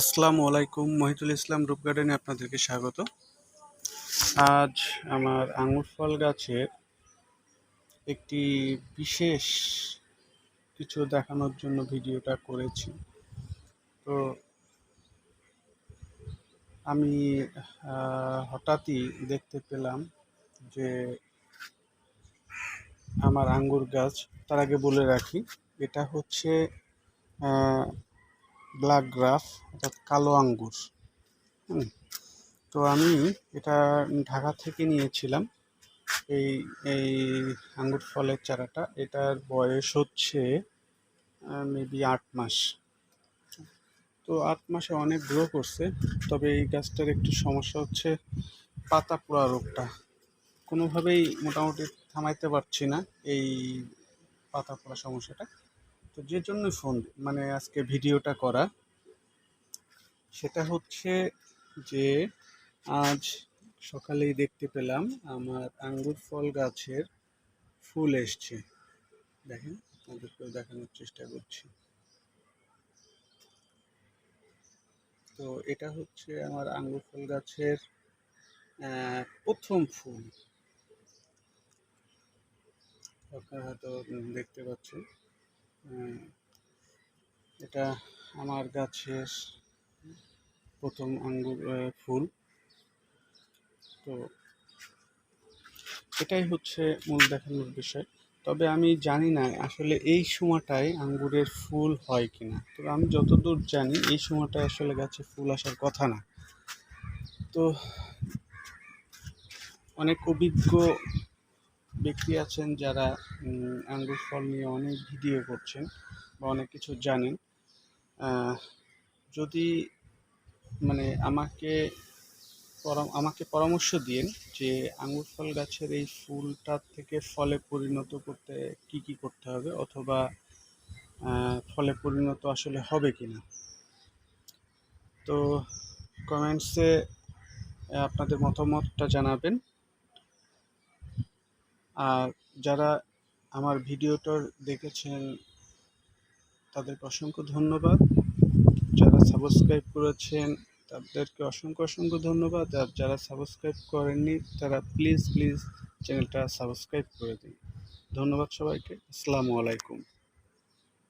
আসসালামু আলাইকুম, মহিতুল ইসলাম রূপ গার্ডেনে আপনাদেরকে স্বাগত। আজ আমার আঙুর ফল গাছের একটি বিশেষ কিছু দেখানোর জন্য ভিডিওটা করেছি। তো আমি হঠাৎই দেখতে পেলাম যে আমার আঙ্গুর গাছ, তার আগে বলে রাখি, এটা হচ্ছে ব্ল্যাক গ্রাফ অর্থাৎ কালো আঙ্গুর তো আমি এটা ঢাকা থেকে নিয়েছিলাম। এই এই আঙ্গুর ফলের চারাটা, এটার বয়স হচ্ছে মেবি আট মাস। তো আট মাসে অনেক গ্রো করছে, তবে এই গাছটার একটু সমস্যা হচ্ছে পাতা পোড়া রোগটা। কোনোভাবেই মোটামুটি থামাইতে পারছি না এই পাতা পোড়া সমস্যাটা। তো যে জন্য ফোন মানে আজকে ভিডিওটা করা, সেটা হচ্ছে যে আজ সকালেই দেখতে পেলাম আমার আঙ্গুর ফল গাছের ফুল এসছে। দেখেন, আপনাদেরকেও দেখানোর চেষ্টা করছি। তো এটা হচ্ছে আমার আঙ্গুর ফল গাছের প্রথম ফুল। আপনারা হয়তো দেখতে পাচ্ছেন। এটা আমার গাছের প্রথম আঙ্গুর ফুল। তো এটাই হচ্ছে মূল দেখানোর বিষয়। তবে আমি জানি না আসলে এই সময়টায় আঙ্গুরের ফুল হয় কিনা। তবে আমি যতদূর জানি এই সময়টায় আসলে গাছে ফুল আসার কথা না। তো অনেক অভিজ্ঞ ব্যক্তি আছেন যারা আঙ্গুর ফল নিয়ে অনেক ভিডিও করছেন বা অনেক কিছু জানেন। যদি মানে আমাকে আমাকে পরামর্শ দিন যে আঙ্গুর ফল গাছের এই ফুলটার থেকে ফলে পরিণত করতে কি কি করতে হবে অথবা ফলে পরিণত আসলে হবে কিনা? তো কমেন্টসে আপনাদের মতামতটা জানাবেন। আর যারা আমার ভিডিওটা দেখেছেন, তাদেরকে অসংখ্য ধন্যবাদ। যারা সাবস্ক্রাইব করেছেন, তাদেরকে অসংখ্য অসংখ্য ধন্যবাদ। আর যারা সাবস্ক্রাইব করেননি, তারা প্লিজ প্লিজ চ্যানেলটা সাবস্ক্রাইব করে দিন। ধন্যবাদ সবাইকে। আসসালামু আলাইকুম।